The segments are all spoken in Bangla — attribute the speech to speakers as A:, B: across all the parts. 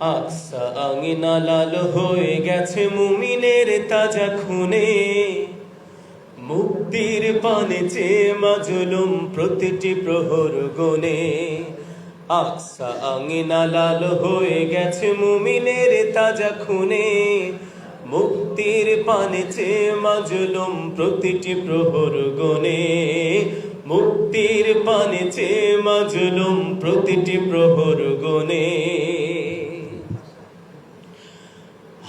A: আকসা আঙিনা লাল হয়ে গেছে মুমিনের তাজা খুনে। মুক্তির পানে চেয়ে মাজলুম প্রতিটি প্রহর গনে। আকসা আঙিনা লাল হয়ে গেছে মুমিনের তাজা খুনে। মুক্তির পানে চেয়ে মাজলুম প্রতিটি প্রহর গনে। মুক্তির পানে চেয়ে মাজলুম প্রতিটি প্রহর গনে।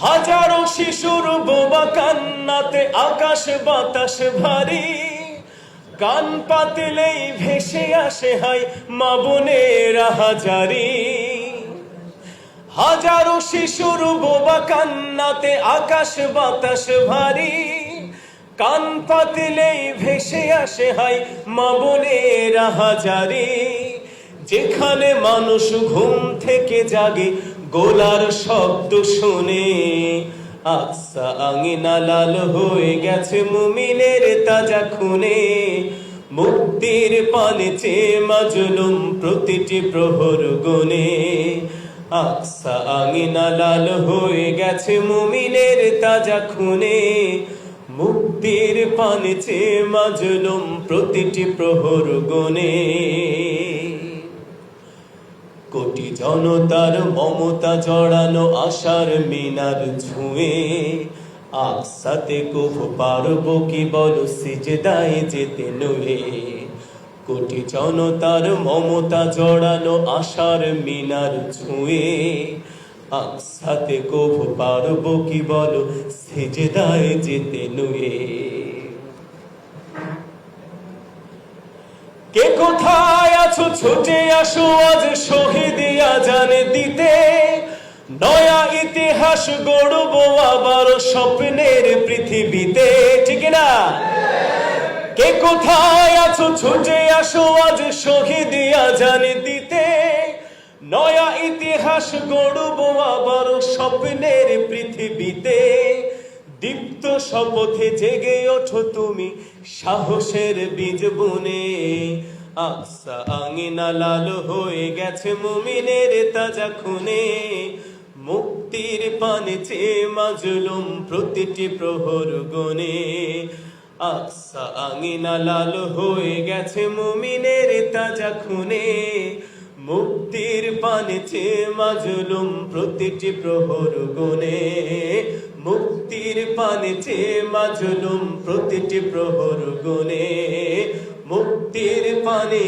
A: হাজারো শিশুর বোবা কান্নাতে আকাশ বাতাস ভারী। কান পাতলেই ভেসে আসে হাই মা বোনের হাজারি। হাজারো শিশুর বোবা কান্নাতে আকাশ বাতাস ভারী। কান পাতলেই ভেসে আসে হাই মা বোনের হাজারি। যেখানে মানুষ ঘুম থেকে জাগে গোলার শব্দ শুনে আকসা আঙিনা লাল হয়ে গেছে মুমিনের তাজা খুনে। মুক্তির পানে মাজলুম প্রতিটি প্রহর গনে। আকসা আঙিনা লাল হয়ে গেছে মুমিনের তাজা খুনে। মুক্তির পানে মাজলুম প্রতিটি প্রহর গনে। কোটি জনতার মমতা জড়ানো আশার মিনার ছুঁয়ে। আকসাতে কোভ পারব কি বলো সিজদায় যেতে নুয়ে। কোটি জনতার মমতা জড়ানো আশার মিনার ছুঁয়ে। আকসাতে কোভ পারব কি বলো সিজদায় যেতে নুয়ে। কে কোথায়? আছো, ছুটে আসো, আজ শহীদিয়া জানে দিতে। নয়া ইতিহাস গড়ব আবার স্বপ্নের পৃথিবীতে। ঠিক না? কে কোথায় আছো, ছুটে আসো, আজ শহীদিয়া জানে দিতে। নয়া ইতিহাস গড়ব আবার স্বপ্নের পৃথিবীতে। দীপ্ত শপথে জেগে ওঠো তুমি সাহসের বীজ বুনে। আকসা আঙিনা লাল হয়ে গেছে মুমিনের তাজা খুনে। মুক্তির পানে মাজলুম প্রতিটি প্রহর গনে। আকসা আঙিনা লাল হয়ে গেছে মুমিনের তাজা খুনে। মুক্তির পানে চেয়ে মাজলুম প্রতিটি প্রহর গুনে মুক্তির পানে চেয়ে মাজলুম প্রতিটি প্রহর গুনে মুক্তির পানে